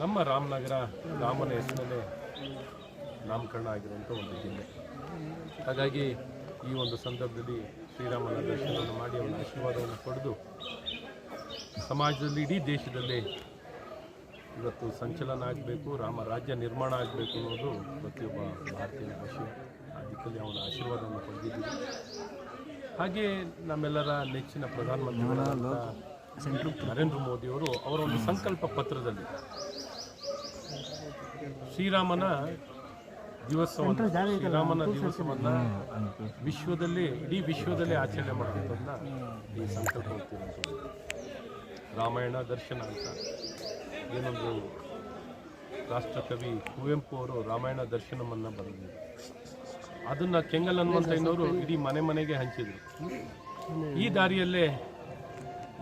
ನಮ್ಮ ರಾಮನಗರ ರಾಮನ ಹೆಸರಲ್ಲೇ ನಾಮಕರಣ ಆಗಿರುವಂಥ ಒಂದು ಜಿಲ್ಲೆ ಹಾಗಾಗಿ ಈ ಒಂದು ಸಂದರ್ಭದಲ್ಲಿ ಶ್ರೀರಾಮನ ದರ್ಶನವನ್ನು ಮಾಡಿ ಅವನ ಆಶೀರ್ವಾದವನ್ನು ಪಡೆದು ಸಮಾಜದಲ್ಲಿ ಇಡೀ ದೇಶದಲ್ಲಿ ಇವತ್ತು ಸಂಚಲನ ಆಗಬೇಕು, ರಾಮ ರಾಜ್ಯ ನಿರ್ಮಾಣ ಆಗಬೇಕು ಅನ್ನೋದು ಪ್ರತಿಯೊಬ್ಬ ಭಾರತೀಯ ಭಾಷೆ ಆ ದಿಕ್ಕಲ್ಲಿ ಅವನ ಆಶೀರ್ವಾದವನ್ನು ಪಡೆದಿದ್ದೀವಿ. ಹಾಗೆ ನಮ್ಮೆಲ್ಲರ ನೆಚ್ಚಿನ ಪ್ರಧಾನಮಂತ್ರಿಗಳಾದ ನರೇಂದ್ರ ಮೋದಿಯವರು ಅವರ ಒಂದು ಸಂಕಲ್ಪ ಪತ್ರದಲ್ಲಿ ಶ್ರೀರಾಮನ ದಿವಸವನ್ನು ಶ್ರೀರಾಮನ ದಿವಸವನ್ನು ವಿಶ್ವದಲ್ಲಿ ಇಡೀ ವಿಶ್ವದಲ್ಲಿ ಆಚರಣೆ ಮಾಡುವಂಥದ್ದನ್ನ ಈ ಸಂಕಲ್ಪ ರಾಮಾಯಣ ದರ್ಶನ ಅಂತ ಏನೊಂದು ರಾಷ್ಟ್ರಕವಿ ಕುವೆಂಪು ಅವರು ರಾಮಾಯಣ ದರ್ಶನವನ್ನು ಬರೆದಿದ್ದರು ಅದನ್ನು ಕೆಂಗಲ್ ಹನುಮಂತಯ್ಯನವರು ಇಡೀ ಮನೆ ಮನೆಗೆ ಹಂಚಿದ್ರು. ಈ ದಾರಿಯಲ್ಲೇ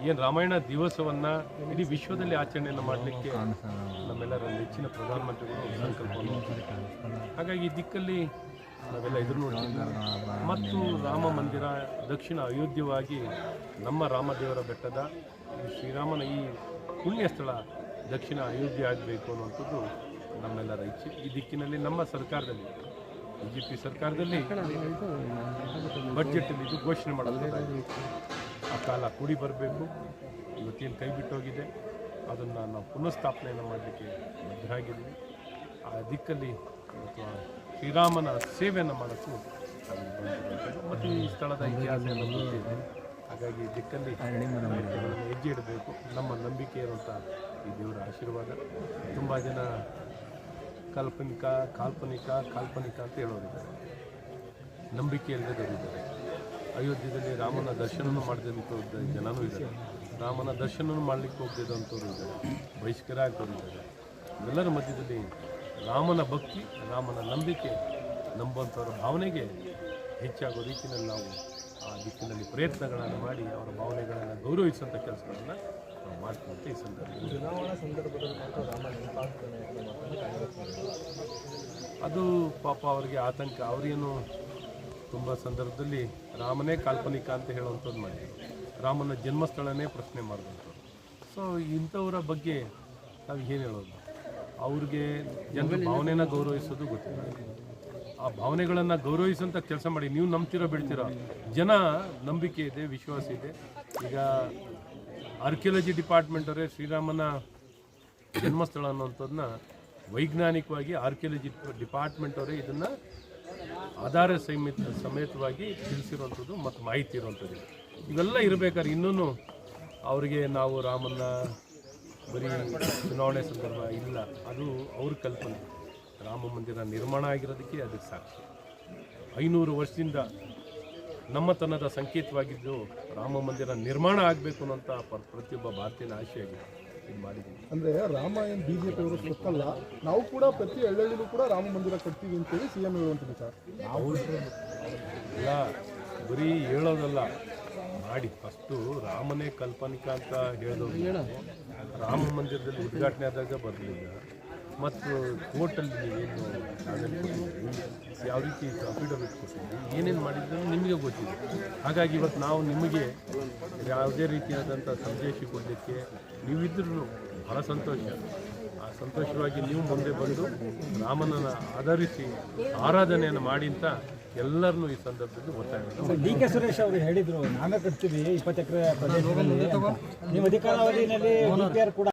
ಏನು ರಾಮಾಯಣ ದಿವಸವನ್ನ ಇಡೀ ವಿಶ್ವದಲ್ಲಿ ಆಚರಣೆಯನ್ನು ಮಾಡಲಿಕ್ಕೆ ನಮ್ಮೆಲ್ಲರ ನೆಚ್ಚಿನ ಪ್ರಧಾನಮಂತ್ರಿಗಳು ಸಂಕಲ್ಪ. ಹಾಗಾಗಿ ಈ ದಿಕ್ಕಲ್ಲಿ ನಾವೆಲ್ಲ ಎದುರು ನೋಡ್ತಿದ್ದೀವಿ ಮತ್ತು ರಾಮ ಮಂದಿರ ದಕ್ಷಿಣ ಅಯೋಧ್ಯವಾಗಿ ನಮ್ಮ ರಾಮದೇವರ ಬೆಟ್ಟದ ಶ್ರೀರಾಮನ ಈ ಪುಣ್ಯ ಸ್ಥಳ ದಕ್ಷಿಣ ಅಯೋಧ್ಯೆ ಆಗಬೇಕು ಅನ್ನುವಂಥದ್ದು ನಮ್ಮೆಲ್ಲರ ಇಚ್ಛೆ ಈ ದಿಕ್ಕಿನಲ್ಲಿ ನಮ್ಮ ಸರ್ಕಾರದಲ್ಲಿ ಬಿ ಜೆ ಪಿ ಸರ್ಕಾರದಲ್ಲಿ ಬಜೆಟಲ್ಲಿ ಇದು ಘೋಷಣೆ ಮಾಡಲಾಗಿದೆ ಆ ಕಾಲ ಕೂಡಿ ಬರಬೇಕು. ಇವತ್ತೇನು ಕೈ ಬಿಟ್ಟೋಗಿದೆ. ಅದನ್ನು ನಾವು ಪುನಃಸ್ಥಾಪನೆಯನ್ನು ಮಾಡಲಿಕ್ಕೆ ಬದ್ಧರಾಗಿದ್ದೀವಿ. ಆ ದಿಕ್ಕಲ್ಲಿ ಶ್ರೀರಾಮನ ಸೇವೆಯನ್ನು ಮಾಡೋಕ್ಕೂ ಮತ್ತು ಈ ಸ್ಥಳದ ಇತಿಹಾಸ ಹಾಗಾಗಿ ದಿಕ್ಕಲ್ಲಿ ಹೆಜ್ಜೆ ಇಡಬೇಕು. ನಮ್ಮ ನಂಬಿಕೆ ಇರುವಂಥ ಈ ದೇವರ ಆಶೀರ್ವಾದ. ತುಂಬ ಜನ ಕಾಲ್ಪನಿಕ ಕಾಲ್ಪನಿಕ ಕಾಲ್ಪನಿಕ ಅಂತ ಹೇಳೋರಿದ್ದಾರೆ. ನಂಬಿಕೆ ಇಲ್ಲದವರಿದ್ದಾರೆ ಅಯೋಧ್ಯೆಯಲ್ಲಿ ರಾಮನ ದರ್ಶನ ಮಾಡಿದಂಥ ಜನನೂ ಇದ್ದಾರೆ. ರಾಮನ ದರ್ಶನವನ್ನು ಮಾಡಲಿಕ್ಕೆ ಹೋಗ್ತಿದ್ದಂಥವ್ರು ಇದ್ದಾರೆ. ಬಹಿಷ್ಕಾರ ಆಗ್ತವ್ರು ಇದ್ದಾರೆ. ಎಲ್ಲರ ಮಧ್ಯದಲ್ಲಿ ರಾಮನ ಭಕ್ತಿ ರಾಮನ ನಂಬಿಕೆ ನಂಬುವಂಥವ್ರ ಭಾವನೆಗೆ ಹೆಚ್ಚಾಗೋ ರೀತಿಯಲ್ಲಿ ನಾವು ಆ ದಿಕ್ಕಿನಲ್ಲಿ ಪ್ರಯತ್ನಗಳನ್ನು ಮಾಡಿ ಅವರ ಭಾವನೆಗಳನ್ನು ಗೌರವಿಸುವಂಥ ಕೆಲಸಗಳನ್ನು ನಾವು ಮಾಡ್ತೀವಿ ಈ ಸಂದರ್ಭದಲ್ಲಿ. ಚುನಾವಣಾ ಸಂದರ್ಭದಲ್ಲಿ ರಾಮ ಅದು ಪಾಪ ಅವರಿಗೆ ಆತಂಕ. ಅವರೇನು ತುಂಬ ಸಂದರ್ಭದಲ್ಲಿ ರಾಮನೇ ಕಾಲ್ಪನಿಕ ಅಂತ ಹೇಳುವಂಥದ್ದು ಮಾಡಿದ್ರು. ರಾಮನ ಜನ್ಮಸ್ಥಳನೇ ಪ್ರಶ್ನೆ ಮಾಡಿದಂಥವ್ರು. ಸೊ ಇಂಥವರ ಬಗ್ಗೆ ನಾವು ಏನು ಹೇಳೋದು? ಅವ್ರಿಗೆ ಜನರ ಭಾವನೆನ ಗೌರವಿಸೋದು ಗೊತ್ತಿಲ್ಲ. ಆ ಭಾವನೆಗಳನ್ನು ಗೌರವಿಸುವಂಥ ಕೆಲಸ ಮಾಡಿ, ನೀವು ನಂಬ್ತಿರೋ ಬಿಡ್ತೀರೋ? ಜನ ನಂಬಿಕೆ ಇದೆ, ವಿಶ್ವಾಸ ಇದೆ. ಈಗ ಆರ್ಕಿಯಾಲಜಿ ಡಿಪಾರ್ಟ್ಮೆಂಟ್ ಅವರೇ ಶ್ರೀರಾಮನ ಜನ್ಮಸ್ಥಳ ಅನ್ನೋಂಥದ್ದನ್ನ ವೈಜ್ಞಾನಿಕವಾಗಿ ಆರ್ಕಿಯಾಲಜಿ ಡಿಪಾರ್ಟ್ಮೆಂಟ್ ಅವರೇ ಇದನ್ನು ಆಧಾರ ಸಮೇತ ಸಮೇತವಾಗಿ ತಿಳಿಸಿರುವಂಥದ್ದು ಮತ್ತು ಮಾಹಿತಿ ಇರುವಂಥದ್ದು. ಇವೆಲ್ಲ ಇರಬೇಕಾದ್ರೆ ಇನ್ನೂ ಅವರಿಗೆ ನಾವು ರಾಮನ್ನ ಬರೀ ಚುನಾವಣೆ ಸಂದರ್ಭ ಇಲ್ಲ, ಅದು ಅವ್ರ ಕಲ್ಪನೆ. ರಾಮ ಮಂದಿರ ನಿರ್ಮಾಣ ಆಗಿರೋದಕ್ಕೆ ಅದಕ್ಕೆ ಸಾಕ್ಷಿ. ಐನೂರು ವರ್ಷದಿಂದ ನಮ್ಮತನದ ಸಂಕೇತವಾಗಿದ್ದು ರಾಮ ಮಂದಿರ ನಿರ್ಮಾಣ ಆಗಬೇಕು ಅನ್ನೋಂಥ ಪ್ರತಿಯೊಬ್ಬ ಭಾರತೀಯನ ಆಶೆಯಾಗಿದೆ ಇದು ಮಾಡಿದ್ದೀವಿ. ಅಂದ್ರೆ ರಾಮ ಏನ್ ಬಿಜೆಪಿ ಅವರು ಗೊತ್ತಲ್ಲ ನಾವು ಕೂಡ ಪ್ರತಿ ಹಳ್ಳಿಗೂ ಕೂಡ ರಾಮ ಮಂದಿರ ಕಟ್ತೀವಿ ಅಂತೇಳಿ ಸಿಎಂ ಹೇಳುವಂಥದ್ದು ಸರ್ ನಾವು ಇಲ್ಲ ಬರೀ ಹೇಳೋದಲ್ಲ. ಮಾಡಿ ಫಸ್ಟು ರಾಮನೇ ಕಲ್ಪನಿಕ ಅಂತ ಹೇಳಿದವರು ರಾಮ ಮಂದಿರದಲ್ಲಿ ಉದ್ಘಾಟನೆ ಆದಾಗ ಬರಲಿಲ್ಲ. ಮತ್ತು ಕೋರ್ಟಲ್ಲಿ ಏನು ಯಾವ ರೀತಿ ಅಫಿಡವಿಟ್ ಕೊಟ್ಟಿದ್ದೀರಿ, ಏನೇನು ಮಾಡಿದ್ರು ನಿಮಗೆ ಗೊತ್ತಿದೆ. ಹಾಗಾಗಿ ಇವತ್ತು ನಾವು ನಿಮಗೆ ಯಾವುದೇ ರೀತಿಯಾದಂಥ ಸಂದೇಶ ಕೊಡಲಿಕ್ಕೆ ನೀವಿದ್ರೂ ಬಹಳ ಸಂತೋಷ. ಆ ಸಂತೋಷವಾಗಿ ನೀವು ಮುಂದೆ ಬಂದು ರಾಮನನ್ನು ಆಧರಿಸಿ ಆರಾಧನೆಯನ್ನು ಮಾಡಿ ಅಂತ ಎಲ್ಲರನ್ನೂ ಈ ಸಂದರ್ಭದಲ್ಲಿ ಒತ್ತಾಯ ಡಿ ಕೆ ಸುರೇಶ್ ಅವರು ಹೇಳಿದರು, ನಾವೇ ಕಟ್ತೀವಿ ಇಪ್ಪತ್ತು ಎಕರೆ ಡಿ ಕೂಡ